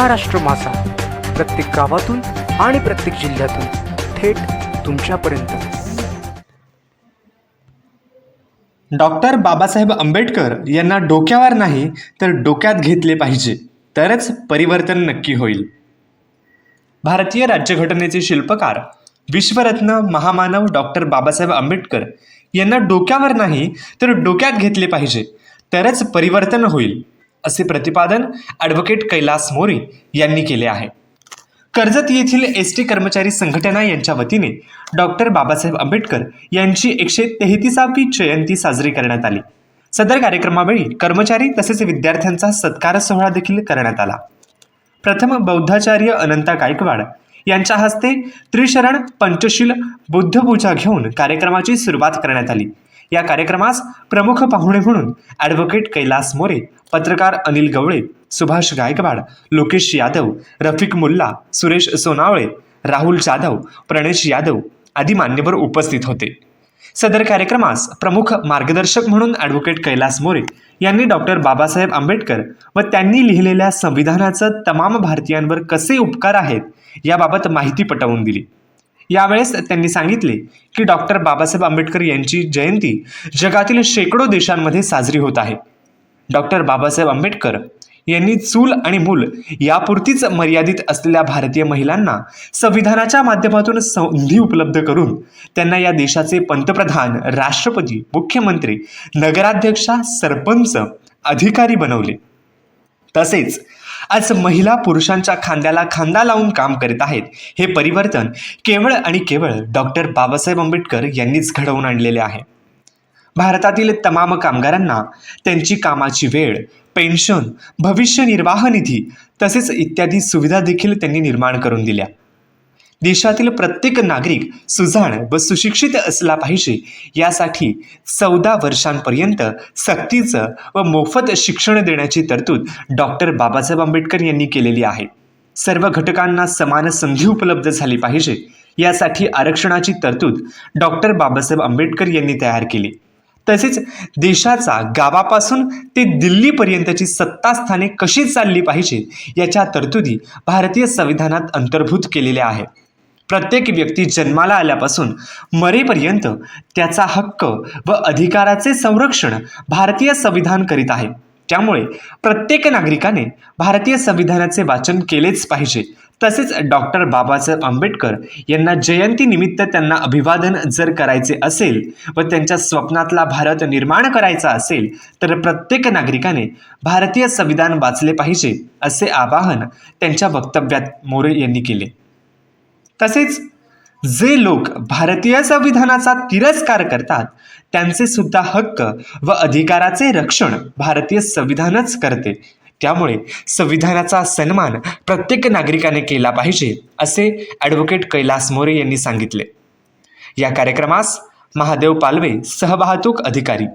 महाराष्ट्र मासा. प्रत्येक गावातून आणि प्रत्येक जिल्ह्यातून थेट तुमच्यापर्यंत. डॉक्टर बाबासाहेब आंबेडकर यांना डोक्यावर नाही तर डोक्यात घेतले पाहिजे तरच परिवर्तन नक्की होईल. भारतीय राज्यघटनेचे शिल्पकार विश्वरत्न महामानव डॉक्टर बाबासाहेब आंबेडकर यांना डोक्यावर नाही तर डोक्यात घेतले पाहिजे तरच परिवर्तन होईल. असे प्रतिपादन ॲडव्होकेट कैलास मोरे यांनी केले आहे. कर्जत येथील एस टी कर्मचारी संघटना यांच्या वतीने डॉक्टर बाबासाहेब आंबेडकर यांची एकशे तेहतीसावी जयंती साजरी करण्यात आली. सदर कार्यक्रमावेळी कर्मचारी तसेच विद्यार्थ्यांचा सत्कार सोहळा देखील करण्यात आला. प्रथम बौद्धाचार्य अनंता गायकवाड यांच्या हस्ते त्रिशरण पंचशील बुद्धपूजा घेऊन कार्यक्रमाची सुरुवात करण्यात आली. या कार्यक्रमास प्रमुख पाहुणे म्हणून ॲडव्होकेट कैलास मोरे पत्रकार अनिल गवळे सुभाष गायकवाड लोकेश यादव रफिक मुल्ला सुरेश सोनावळे राहुल जाधव प्रणेश यादव आदी मान्यवर उपस्थित होते. सदर कार्यक्रमास प्रमुख मार्गदर्शक म्हणून ॲडव्होकेट कैलास मोरे यांनी डॉक्टर बाबासाहेब आंबेडकर व त्यांनी लिहिलेल्या संविधानाचं तमाम भारतीयांवर कसे उपकार आहेत याबाबत माहिती पटवून दिली. यावेळेस त्यांनी सांगितले की डॉक्टर बाबासाहेब आंबेडकर यांची जयंती जगातील शेकडो देशांमध्ये साजरी होत आहे. डॉक्टर बाबासाहेब आंबेडकर यांनी चूल आणि मूल यापुरतीच मर्यादित असलेल्या भारतीय महिलांना संविधानाच्या माध्यमातून संधी उपलब्ध करून त्यांना या देशाचे पंतप्रधान राष्ट्रपती मुख्यमंत्री नगराध्यक्षा सरपंच अधिकारी बनवले. तसेच आज महिला पुरुषांच्या खांद्याला खांदा लावून काम करीत आहेत. हे परिवर्तन केवळ आणि केवळ डॉक्टर बाबासाहेब आंबेडकर यांनीच घडवून आणलेले आहे. भारतातील तमाम कामगारांना त्यांची कामाची वेळ पेन्शन भविष्य निर्वाह निधी तसेच इत्यादी सुविधा देखील त्यांनी निर्माण करून दिल्या. देशातील प्रत्येक नागरिक सुजाण व सुशिक्षित असला पाहिजे. यासाठी चौदा वर्षांपर्यंत सक्तीचं व मोफत शिक्षण देण्याची तरतूद डॉक्टर बाबासाहेब आंबेडकर यांनी केलेली आहे. सर्व घटकांना समान संधी उपलब्ध झाली पाहिजे. यासाठी आरक्षणाची तरतूद डॉक्टर बाबासाहेब आंबेडकर यांनी तयार केली. तसेच देशाचा गावापासून ते दिल्लीपर्यंतची सत्तास्थाने कशी चालली पाहिजेत याच्या तरतुदी भारतीय संविधानात अंतर्भूत केलेल्या आहेत. प्रत्येक व्यक्ती जन्माला आल्यापासून मरेपर्यंत त्याचा हक्क व अधिकाराचे संरक्षण भारतीय संविधान करीत आहे. त्यामुळे प्रत्येक नागरिकाने भारतीय संविधानाचे वाचन केलेच पाहिजे. तसेच डॉक्टर बाबासाहेब आंबेडकर यांना जयंतीनिमित्त त्यांना अभिवादन जर करायचे असेल व त्यांच्या स्वप्नातला भारत निर्माण करायचा असेल तर प्रत्येक नागरिकाने भारतीय संविधान वाचले पाहिजे असे आवाहन त्यांच्या वक्तव्यात मोरे यांनी केले. तसेच जे लोक भारतीय संविधानाचा तिरस्कार करतात त्यांचे सुद्धा हक्क व अधिकाराचे रक्षण भारतीय संविधानच करते. त्यामुळे संविधानाचा सन्मान प्रत्येक नागरिकाने केला पाहिजे असे ॲडव्होकेट कैलास मोरे यांनी सांगितले. या कार्यक्रमास महादेव पालवे सहवाहतूक अधिकारी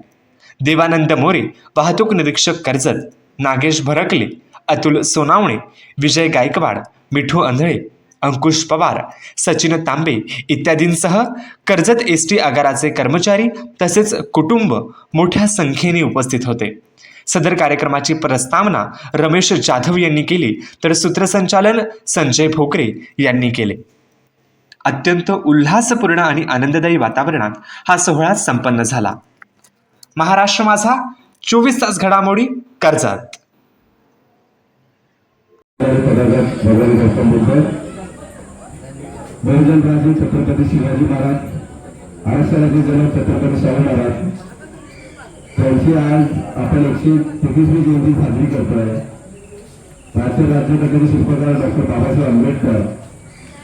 देवानंद मोरे वाहतूक निरीक्षक कर्जत नागेश भरकले अतुल सोनावणे विजय गायकवाड मिठू आंधळे अंकुश पवार सचिन तांबे इत्यादींसह कर्जत एस टी आगाराचे कर्मचारी तसेच कुटुंब मोठ्या संख्येने उपस्थित होते. सदर कार्यक्रमाची प्रस्तावना रमेश जाधव यांनी केली तर सूत्रसंचालन संजय भोकरे यांनी केले. अत्यंत उल्हासपूर्ण आणि आनंददायी वातावरणात हा सोहळा संपन्न झाला. महाराष्ट्र माझा चोवीस तास घडामोडी कर्जत. बहुजन राजे छत्रपती शिवाजी महाराज आरक्षणाचे जनक छत्रपती शाहू महाराज. त्यांची आज आपण एकशे तेवीसवी जयंती साजरी करतोय. भारतीय राज्यघटनेचे शिल्पकार डॉक्टर बाबासाहेब आंबेडकर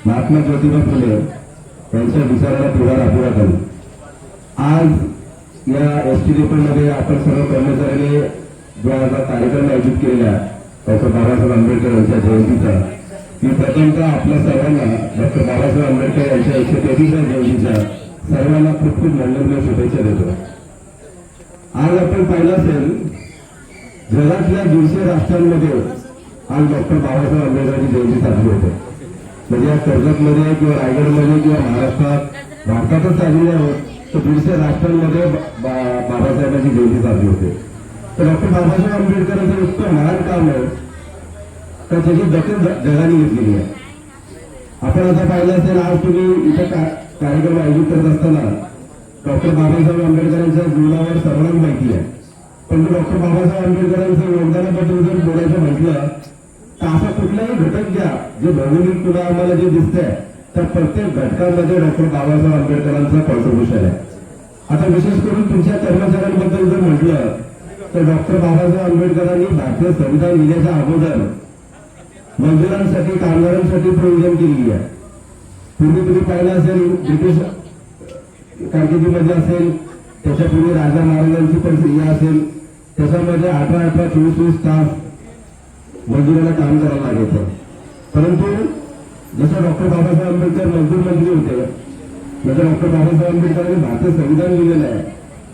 महात्मा ज्योतिबा फुले यांच्या विचाराला पुढार करू आज या एस टी मध्ये आपण सर्व कर्मचाऱ्यांनी जो कार्यक्रम आयोजित केलेला डॉक्टर बाबासाहेब आंबेडकर यांच्या जयंतीचा मी प्रथमतः आपल्या सर्वांना डॉक्टर बाबासाहेब आंबेडकर यांच्या एकशे तेवीसव्या जयंतीच्या सर्वांना खूप खूप मनोरंजन शुभेच्छा देतो. आज आपण पाहिलं असेल जगातल्या दीडशे राष्ट्रांमध्ये आज डॉक्टर बाबासाहेब आंबेडकरांची जयंती साजरी होते. म्हणजे या कर्जतमध्ये किंवा रायगडमध्ये किंवा महाराष्ट्रात भारतातच साजरी आहोत तर दीडशे राष्ट्रांमध्ये बाबासाहेबांची जयंती साजरी होते. तर डॉक्टर बाबासाहेब आंबेडकरांचं इतकं महान काम आहे तर त्याची दखल जगाने घेतलेली आहे. आपण आता पाहिलं असेल आज तुम्ही इथं कार्यक्रम आयोजित करत असताना डॉक्टर बाबासाहेब आंबेडकरांच्या जीवनावर सर्वांना माहिती आहे. पण डॉक्टर बाबासाहेब आंबेडकरांचं योगदानाबद्दल जर बोलायचं म्हटलं तर असा कुठलाही घटक घ्या जे भौगोलिक तुला आम्हाला जे दिसतंय तर प्रत्येक घटकामध्ये डॉक्टर बाबासाहेब आंबेडकरांचं कॉन्ट्रीब्युशन आहे. आता विशेष करून तुमच्या कर्मचाऱ्यांबद्दल जर म्हटलं तर डॉक्टर बाबासाहेब आंबेडकरांनी भारतीय संविधान लिहिण्याच्या अगोदर मजुरांसाठी कामगारांसाठी प्रयोजन केलेली आहे. पूर्वी तुम्ही पाहिलं असेल ब्रिटिश कारकिर्दीमध्ये असेल त्याच्यापूर्वी राजा महाराजांची पण स्त्रिया असेल त्याच्यामध्ये अठरा अठरा चोवीस चोवीस तास मजुराला काम करायला लागायचं. परंतु जसं डॉक्टर बाबासाहेब आंबेडकर मजदूर मंत्री होते जसं डॉक्टर बाबासाहेब आंबेडकरांनी भारतीय संविधान लिहिलेलं आहे.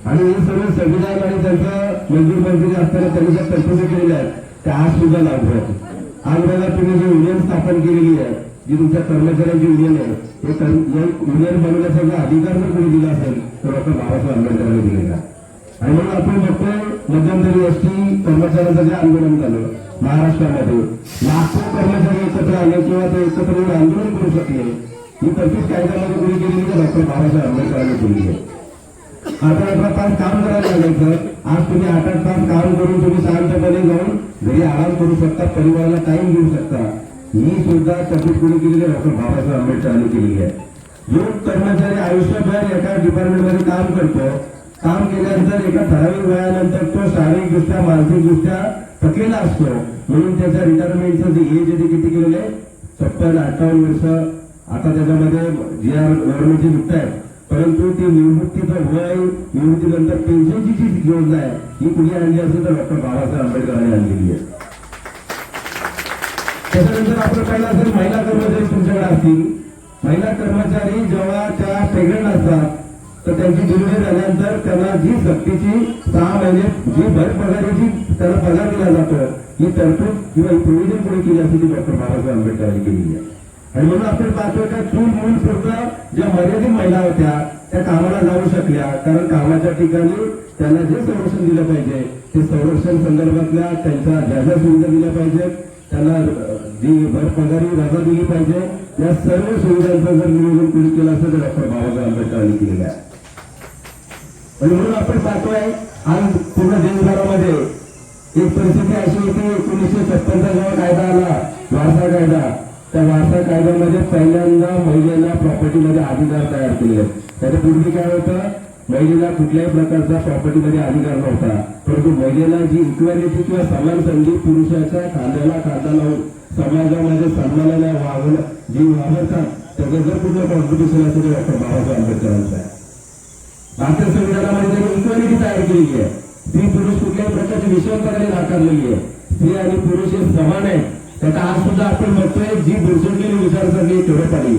आणि हे सगळं संविधान आणि त्यांचं मजदूर मंत्री असताना त्यांनी ज्या तरतुदी केलेल्या आहेत त्या आज सुद्धा लागू आहेत. आज तुम्ही जी युनियन स्थापन केलेली आहे जी तुमच्या कर्मचाऱ्यांची युनियन आहे हे युनियन बनवण्याचा जो अधिकार जर कोणी दिला असेल तर डॉक्टर बाबासाहेब आंबेडकरांनी दिलेला आणि म्हणून आपण बघतोय मध्यंतरी एसटी कर्मचाऱ्यांचं जे आंदोलन झालं महाराष्ट्रामध्ये लाखो कर्मचारी एकत्र आले किंवा ते एकत्र आंदोलन करू शकले. ही तरतूद कायद्यामध्ये कोणी केलेली तर डॉक्टर बाबासाहेब आंबेडकरांनी केलेली आहे. आठ अठरा तास काम करायला लागायचं आज तुम्ही आठ आठ तास काम करून तुम्ही शांतपणे जाऊन घरी आराम करू शकता परिवाराला टाइम देऊ शकता. ही सुद्धा तरतूद कोणी केलेली आहे डॉक्टर बाबासाहेब आंबेडकरांनी केलेली आहे. जो कर्मचारी आयुष्यभर एका डिपार्टमेंटमध्ये काम करतो काम केल्यानंतर एका ठराविक वयानंतर तो शारीरिकदृष्ट्या मानसिकदृष्ट्या थकलेला असतो. म्हणून त्याच्या रिटायरमेंटचं जे एज आहे ते किती केलेलं आहे? छप्पन अठ्ठावन्न वर्ष. आता त्याच्यामध्ये जी आर गव्हर्नमेंटची निघत आहे. परंतु ते निवृत्तीचं वय निवृत्तीनंतर पेन्शनची जी योजना आहे. ही कुणी आणली असेल तर डॉक्टर बाबासाहेब आंबेडकरांनी आणलेली आहे. त्याच्यानंतर आपण पाहिलं असेल महिला कर्मचारी तुमच्याकडे असतील. महिला कर्मचारी जेव्हा त्या प्रेग्नंट असतात तर त्यांची डिलिव्हरी झाल्यानंतर त्यांना जी सक्तीची सहा महिने जी भर पगाराची त्यांना पगार दिला जातो ही तरतूद किंवा ही प्रोव्हिजन कोणी केली असेल ती डॉक्टर बाबासाहेब आंबेडकरांनी केलेली आहे. आणि म्हणून आपण पाहतोय का चूल मूल सुद्धा ज्या मर्यादित महिला होत्या त्या कामाला जाऊ शकल्या. कारण कामाच्या ठिकाणी त्यांना जे संरक्षण दिलं पाहिजे ते संरक्षण संदर्भातल्या त्यांच्या ज्या ज्या सुविधा दिल्या पाहिजेत त्यांना जी भरपगारी रजा दिली पाहिजे. या सर्व सुविधांचं जर नियोजन कोणी केलं असेल तर डॉक्टर बाबासाहेब आंबेडकरांनी केलेलं आहे. आणि म्हणून आपण पाहतोय आज पूर्ण देशभरामध्ये एक परिस्थिती अशी होती एकोणीसशे छप्पनचा जेव्हा कायदा आला वारसा कायदा त्या वारसा कायद्यामध्ये पहिल्यांदा महिलेला प्रॉपर्टीमध्ये अधिकार तयार केले त्याच्या पूर्वी काय होतं? महिलेला कुठल्याही प्रकारचा प्रॉपर्टीमध्ये अधिकार नव्हता. परंतु महिलेला जी इक्वॅलिटी किंवा समान संधी पुरुषाच्या खांद्याला खांदा लावून समाजामध्ये सन्मानाला वागणं जी वावरतात त्याचं जर कुठलं कॉन्ट्रीब्युशन असेल डॉक्टर बाबासाहेब आंबेडकरांचं आहे. भारतीय संविधानामध्ये त्यांनी इक्वॅलिटी तयार केलेली आहे स्त्री पुरुष कुठल्याही प्रकारची विषमताने नाकारलेली आहे. स्त्री आणि पुरुष हे समान आहेत. त्याचा आज सुद्धा आपण बघतोय जी बुरसटलेली विचारसरणी तेवढं आली.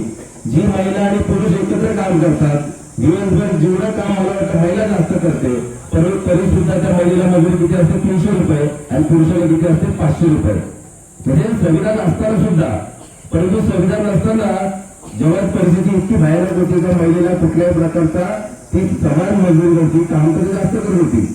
जी महिला आणि पुरुष एकत्र काम करतात दिवसभर जेवढं काम मला वाटतं महिला जास्त करते तर तरी सुद्धा त्या महिलेला मजुरी किती असते? तीनशे रुपये आणि पुरुषाला किती असते? पाचशे रुपये. म्हणजे संविधान असताना सुद्धा परंतु संविधान नसताना जेव्हा परिस्थिती इतकी बाहेर होती त्या महिलेला कुठल्याही प्रकारचा ती समान मजूर होती काम तरी जास्त करत होती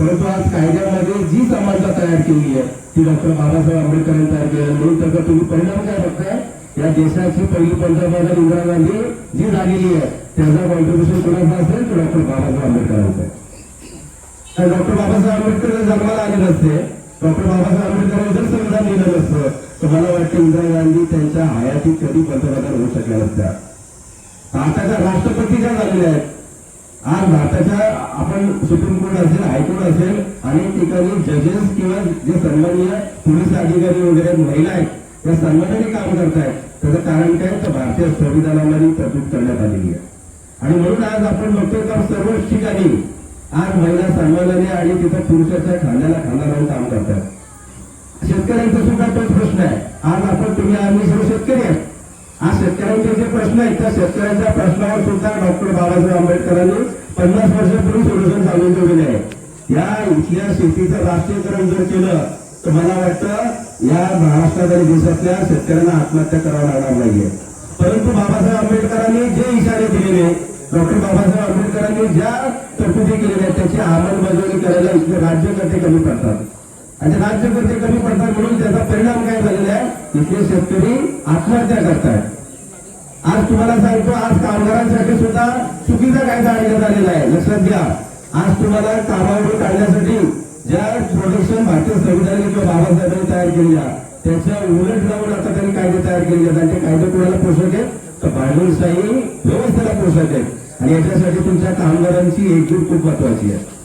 परंतु आज कायद्यामध्ये जी समानता तयार केली आहे ती डॉक्टर बाबासाहेब आंबेडकरांनी तयार केली म्हणून त्याचा तुम्ही परिणाम काय बघताय? या देशाची पहिली पंतप्रधान इंदिरा गांधी जी झालेली आहे त्याचा कॉन्ट्रीब्युशन कोणाचा असेल? तर डॉक्टर बाबासाहेब आंबेडकरांचा आहे. डॉक्टर बाबासाहेब आंबेडकर जन्माला आले नसते डॉक्टर बाबासाहेब आंबेडकरांनी जर संविधान लिहिलं नसतं तर मला वाटतं इंदिरा गांधी त्यांच्या हयातीत कधी पंतप्रधान होऊ शकल्या नसत्या. आताच्या राष्ट्रपती ज्या झालेल्या आहेत आज भारताच्या आपण सुप्रीम कोर्ट असेल हायकोर्ट असेल अनेक ठिकाणी जजेस किंवा जे सन्माननीय पोलीस अधिकारी वगैरे महिला आहेत त्या सन्मानाने काम करतायत. त्याचं कारण काय? तर भारतीय संविधानामध्ये तरतूद करण्यात आलेली आहे. आणि म्हणून आज आपण बघतोय का सर्व ठिकाणी आज महिला सन्मानाने आणि तिथं पुरुषाच्या खांद्याला खांदा लावून काम करतात शेतकऱ्यांचा सुद्धा तोच प्रश्न आहे. आज आपण तुम्ही आम्ही सर्व शेतकरी आहेत. आज शेतकऱ्यांचे जे प्रश्न आहेत त्या शेतकऱ्यांच्या प्रश्नावर सुद्धा डॉक्टर बाबासाहेब आंबेडकरांनी पन्नास वर्षापूर्वी सोल्युशन सांगून ठेवलेले आहे. या इथल्या शेतीचं राष्ट्रीयकरण जर केलं तर मला वाटतं या महाराष्ट्रात आणि देशातल्या शेतकऱ्यांना आत्महत्या करावं लागणार नाहीये. परंतु बाबासाहेब आंबेडकरांनी जे इशारे दिलेले डॉक्टर बाबासाहेब आंबेडकरांनी ज्या तरतुदी केलेल्या आहेत त्याची अंमलबजावणी करायला इथले राज्यकर्ते कमी पडतात. आणि राज्यकर्ते कमी पडतात म्हणून त्याचा परिणाम काय झालेला आहे? इथले शेतकरी आत्महत्या करतायत. आज तुम्हाला सांगतो आज कामगारांसाठी सुद्धा चुकीचा कायदा आणण्यात आलेला आहे. लक्षात घ्या. आज तुम्हाला कामावर काढण्यासाठी ज्या प्रोडक्शन भारतीय संविधानाने किंवा बाबासाहेबांनी तयार केलेल्या त्याच्या उलट जाऊन आता त्यांनी कायदे तयार केले आहेत. आणि ते कायदे कोणाला पोषक आहेत? तर भांडवलशाही व्यवस्थेला पोषक आहेत. आणि याच्यासाठी तुमच्या कामगारांची एकजूट खूप महत्वाची आहे.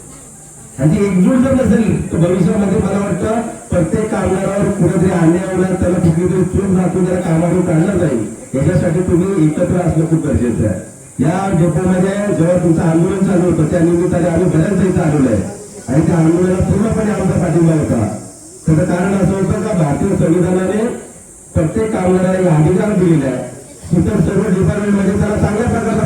आणि एकजूट जर नसेल तर भविष्यामध्ये मला वाटतं प्रत्येक कामगारावर कुठेतरी आणण्यावर त्याला कुठेतरी चूक दाखवून त्याला कामावर काढलं जाईल याच्यासाठी तुम्ही एकत्र असणं खूप गरजेचं आहे. या डेपोमध्ये जेव्हा तुमचं आंदोलन चालू होतं त्या निमित्ताने आम्ही बऱ्याच इथं आलेलो आहे. आणि त्या आंदोलनाला पूर्णपणे आमचा पाठिंबा होता. त्याचं कारण असं होतं का भारतीय संविधानाने प्रत्येक कामगाराला एक अधिकार दिलेला आहे. इतर सर्व डिपार्टमेंटमध्ये त्याला चांगल्या प्रकारचा